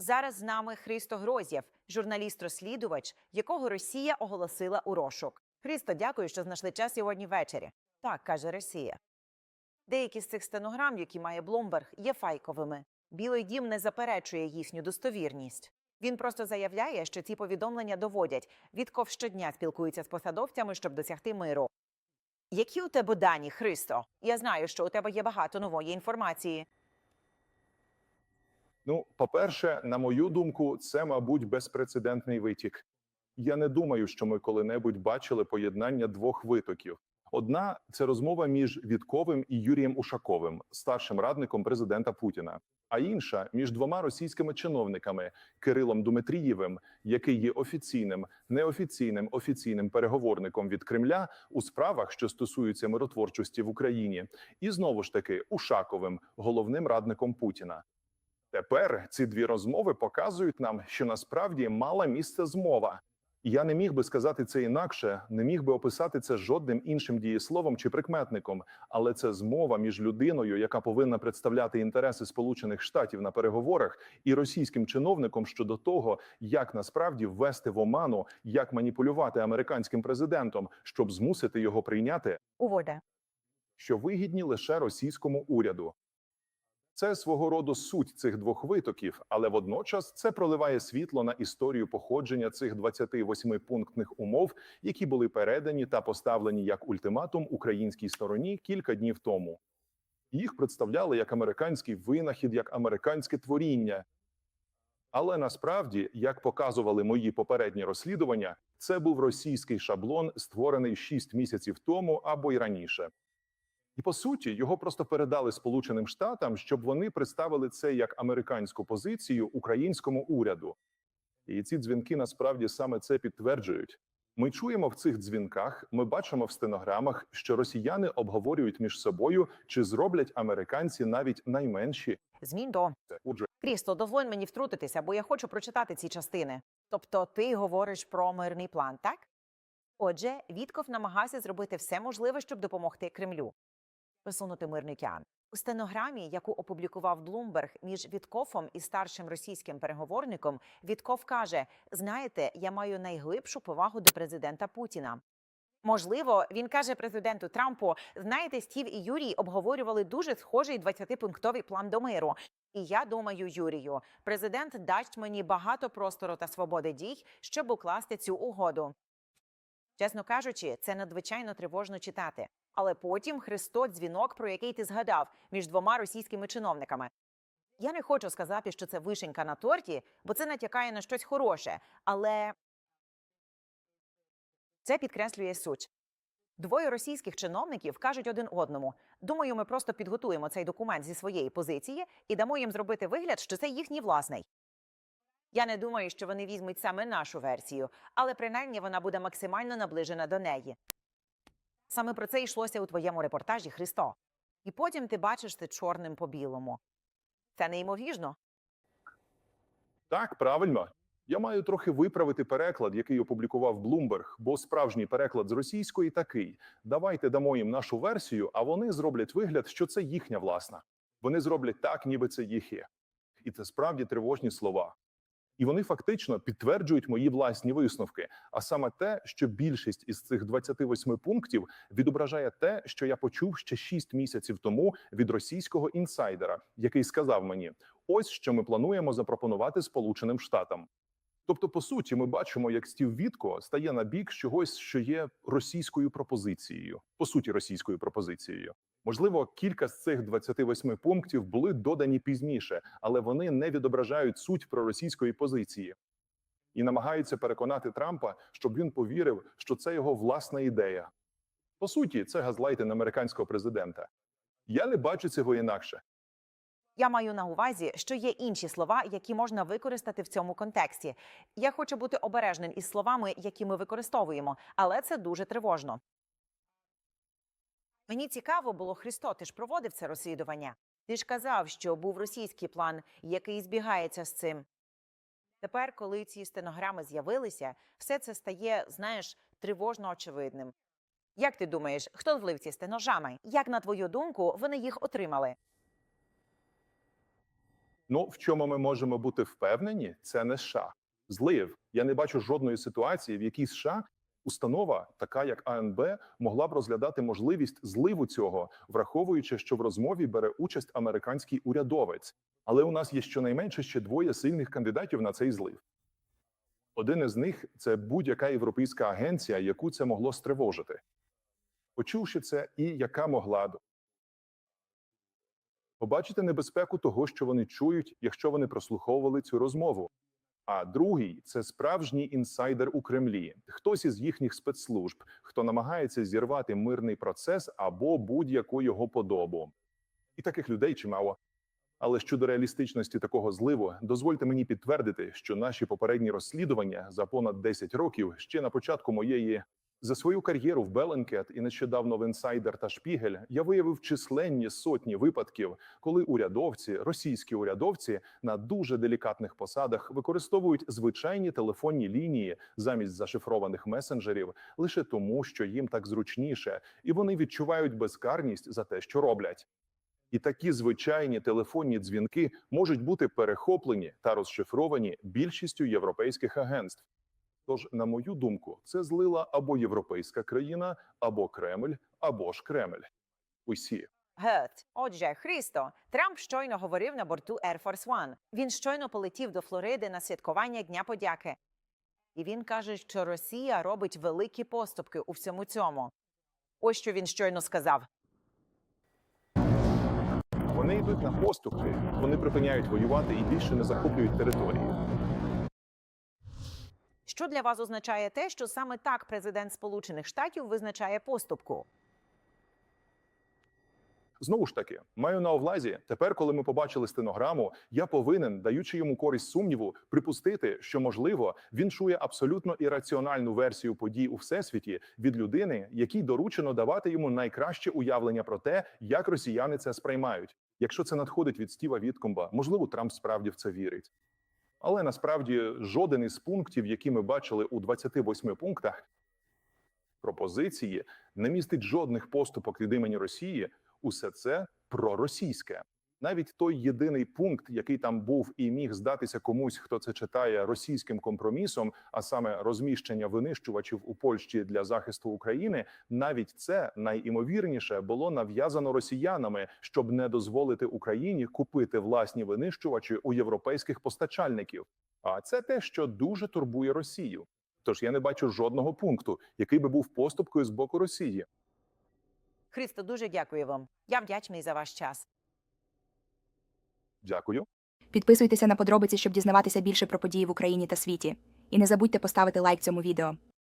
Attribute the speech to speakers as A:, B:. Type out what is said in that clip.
A: Зараз з нами Христо Грозєв, журналіст-розслідувач, якого Росія оголосила у розшук. Христо, дякую, що знайшли час сьогодні ввечері. Так каже Росія. Деякі з цих стенограм, які має Блумберг, є фейковими. Білий дім не заперечує їхню достовірність. Він просто заявляє, що ці повідомлення доводять. Вітков щодня спілкується з посадовцями, щоб досягти миру. Які у тебе дані, Христо? Я знаю, що у тебе є багато нової інформації.
B: Ну, по-перше, на мою думку, це, мабуть, безпрецедентний витік. Я не думаю, що ми коли-небудь бачили поєднання двох витоків. Одна це розмова між Вітковим і Юрієм Ушаковим, старшим радником президента Путіна. А інша між двома російськими чиновниками Кирилом Думетрієвим, який є офіційним, неофіційним офіційним переговорником від Кремля у справах, що стосуються миротворчості в Україні, і знову ж таки Ушаковим, головним радником Путіна. Тепер ці дві розмови показують нам, що насправді мала місце змова. І Я не міг би сказати це інакше, не міг би описати це жодним іншим дієсловом чи прикметником, але це змова між людиною, яка повинна представляти інтереси Сполучених Штатів на переговорах, і російським чиновником щодо того, як насправді ввести в оману, як маніпулювати американським президентом, щоб змусити його прийняти
A: Увода.
B: що вигідні лише російському уряду. Це свого роду суть цих двох витоків, але водночас це проливає світло на історію походження цих 28 пунктних умов, які були передані та поставлені як ультиматум українській стороні кілька днів тому. Їх представляли як американський винахід, як американське творіння. Але насправді, як показували мої попередні розслідування, це був російський шаблон, створений 6 місяців тому або й раніше. І по суті, його просто передали Сполученим Штатам, щоб вони представили це як американську позицію українському уряду. І ці дзвінки насправді саме це підтверджують. Ми чуємо в цих дзвінках, ми бачимо в стенограмах, що росіяни обговорюють між собою, чи зроблять американці навіть найменші.
A: Змін до Крісто, дозволь мені втрутитися, бо я хочу прочитати ці частини. Тобто, ти говориш про мирний план, так? Отже, Вітков намагався зробити все можливе, щоб допомогти Кремлю висунути мирний океан. У стенограмі, яку опублікував Блумберг між Віткофом і старшим російським переговорником, Вітков каже: знаєте, я маю найглибшу повагу до президента Путіна. Можливо, він каже президенту Трампу: знаєте, Стів і Юрій обговорювали дуже схожий 20-пунктовий план до миру. І я думаю, Юрію, президент дасть мені багато простору та свободи дій, щоб укласти цю угоду. Чесно кажучи, це надзвичайно тривожно читати. Але потім Христо дзвінок, про який ти згадав, між двома російськими чиновниками. Я не хочу сказати, що це вишенька на торті, бо це натякає на щось хороше, але це підкреслює суть. Двоє російських чиновників кажуть один одному: думаю, ми просто підготуємо цей документ зі своєї позиції і дамо їм зробити вигляд, що це їхній власний. Я не думаю, що вони візьмуть саме нашу версію, але принаймні вона буде максимально наближена до неї. Саме про це йшлося у твоєму репортажі, Христо. І потім ти бачиш це чорним по білому. Це неймовірно.
B: Так, правильно. Я маю трохи виправити переклад, який опублікував Bloomberg, бо справжній переклад з російської такий: давайте дамо їм нашу версію, а вони зроблять вигляд, що це їхня власна. Вони зроблять так, ніби це їх є. І це справді тривожні слова. І вони фактично підтверджують мої власні висновки. А саме те, що більшість із цих 28 пунктів відображає те, що я почув ще 6 місяців тому від російського інсайдера, який сказав мені: ось що ми плануємо запропонувати Сполученим Штатам. Тобто, по суті, ми бачимо, як Стів Вітко стає на бік чогось, що є російською пропозицією, по суті, російською пропозицією. Можливо, кілька з цих 28 пунктів були додані пізніше, але вони не відображають суть проросійської позиції і намагаються переконати Трампа, щоб він повірив, що це його власна ідея. По суті, це газлайтинг американського президента. Я не бачу цього інакше.
A: Я маю на увазі, що є інші слова, які можна використати в цьому контексті. Я хочу бути обережним із словами, які ми використовуємо, але це дуже тривожно. Мені цікаво було, Христо, ти ж проводив це розслідування. Ти ж казав, що був російський план, який збігається з цим. Тепер, коли ці стенограми з'явилися, все це стає, знаєш, тривожно очевидним. Як ти думаєш, хто влив ці стенограми? Як, на твою думку, вони їх отримали?
B: Ну, в чому ми можемо бути впевнені, це не США. Злив. Я не бачу жодної ситуації, в якій США установа, така як АНБ, могла б розглядати можливість зливу цього, враховуючи, що в розмові бере участь американський урядовець. Але у нас є щонайменше ще двоє сильних кандидатів на цей злив. Один із них це будь-яка європейська агенція, яку це могло стривожити. Почувши це, і яка могла побачити небезпеку того, що вони чують, якщо вони прослуховували цю розмову. А другий це справжній інсайдер у Кремлі, хтось із їхніх спецслужб, хто намагається зірвати мирний процес або будь-яку його подобу. І таких людей чимало. Але щодо реалістичності такого зливу, дозвольте мені підтвердити, що наші попередні розслідування за понад 10 років ще на початку моєї за свою кар'єру в Беленкет і нещодавно в інсайдер та Шпігель я виявив численні сотні випадків, коли урядовці, російські урядовці на дуже делікатних посадах використовують звичайні телефонні лінії замість зашифрованих месенджерів лише тому, що їм так зручніше, і вони відчувають безкарність за те, що роблять. І такі звичайні телефонні дзвінки можуть бути перехоплені та розшифровані більшістю європейських агентств. Тож, на мою думку, це злила або європейська країна, або Кремль, або ж Кремль. Усі
A: Гет. Отже, Христо, Трамп щойно говорив на борту Air Force One. Він щойно полетів до Флориди на святкування Дня подяки. І він каже, що Росія робить великі поступки у всьому цьому. Ось що він щойно сказав.
B: вони йдуть на поступки, вони припиняють воювати і більше не захоплюють території.
A: Що для вас означає те, що саме так президент Сполучених Штатів визначає поступку?
B: Знову ж таки, маю на увазі, тепер, коли ми побачили стенограму, я повинен, даючи йому користь сумніву, припустити, що можливо він чує абсолютно ірраціональну версію подій у всесвіті від людини, якій доручено давати йому найкраще уявлення про те, як росіяни це сприймають. Якщо це надходить від Стіва Віткомба, можливо, Трамп справді в це вірить. Але насправді жоден із пунктів, які ми бачили у 28 пунктах пропозиції, не містить жодних поступок від імені Росії. Усе це проросійське. Навіть той єдиний пункт, який там був і міг здатися комусь, хто це читає російським компромісом, а саме розміщення винищувачів у Польщі для захисту України, навіть це найімовірніше було нав'язано росіянами, щоб не дозволити Україні купити власні винищувачі у європейських постачальників. А це те, що дуже турбує Росію. Тож я не бачу жодного пункту, який би був поступкою з боку Росії.
A: Христо, дуже дякую вам. Я вдячний за ваш час.
B: Дякую.
C: Підписуйтеся на подробиці, щоб дізнаватися більше про події в Україні та світі. І не забудьте поставити лайк цьому відео.